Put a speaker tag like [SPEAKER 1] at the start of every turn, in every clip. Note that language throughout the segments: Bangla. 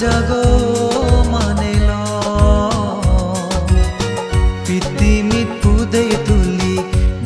[SPEAKER 1] জাগো মানিল পৃথিবীত পুদে তুলি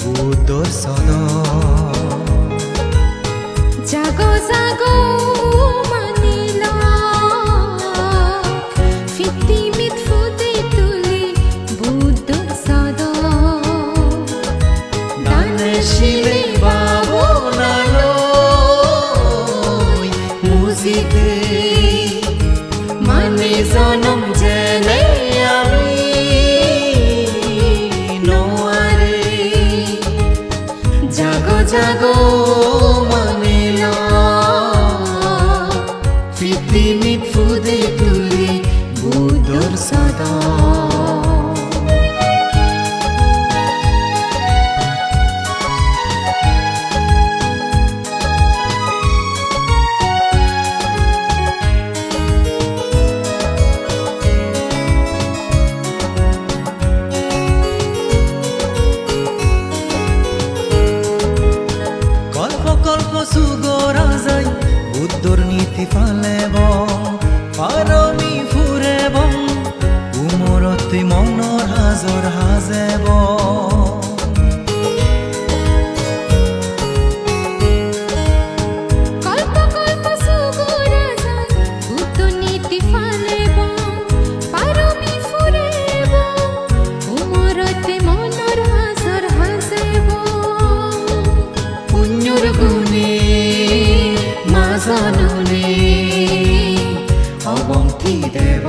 [SPEAKER 1] বুদ্ধর সদ
[SPEAKER 2] জাগো জাগো।
[SPEAKER 1] মানে জনম জেনে আমি নোয়ারে। জাগো জাগো পুণ্যৰ গুণে মাজননে অৱন্তি দেৱ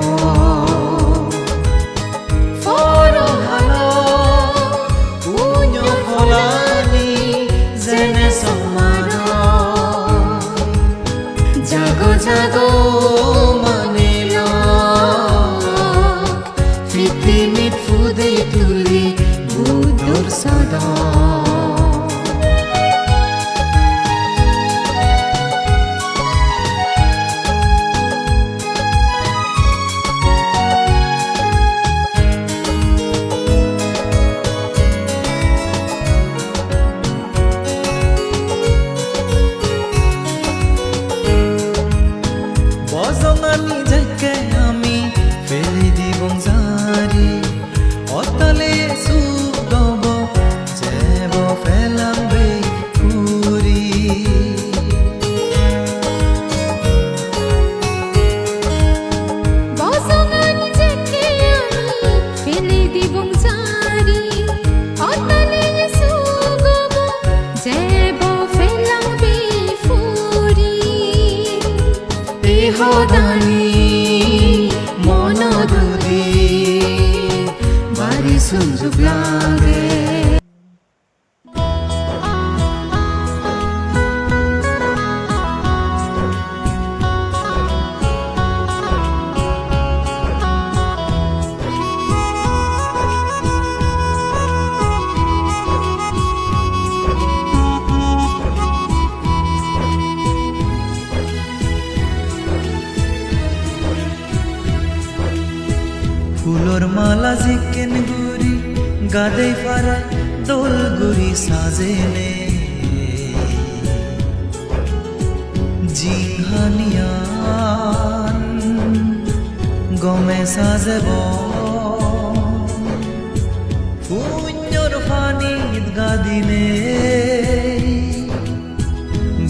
[SPEAKER 1] পৃথিবীত ফুদে বাড়ি সুযোগ লাগে ফুলর মালা জিকেন গুরি গাদে পারা দোল গুরি সাজেনে জিহানিয়ান গমে সাজেব। পুণ্যর ফানিত গাদিনে।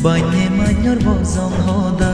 [SPEAKER 1] বান্যে মান্যর বজং হদা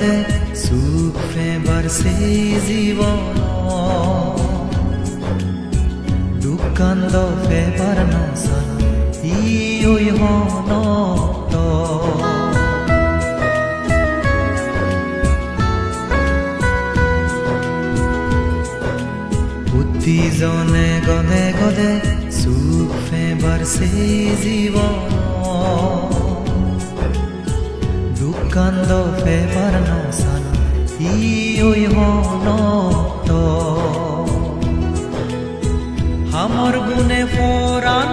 [SPEAKER 1] গদে সুখ ফেবার সেই জীবন। দুঃখান্দ ফেবার নসান ই ওই হন তো বুদ্ধিজনে গদে সুখ ফেবার সেই জীবন। ফেবার নসান ই ওই হন তো হামর গুনে ফরান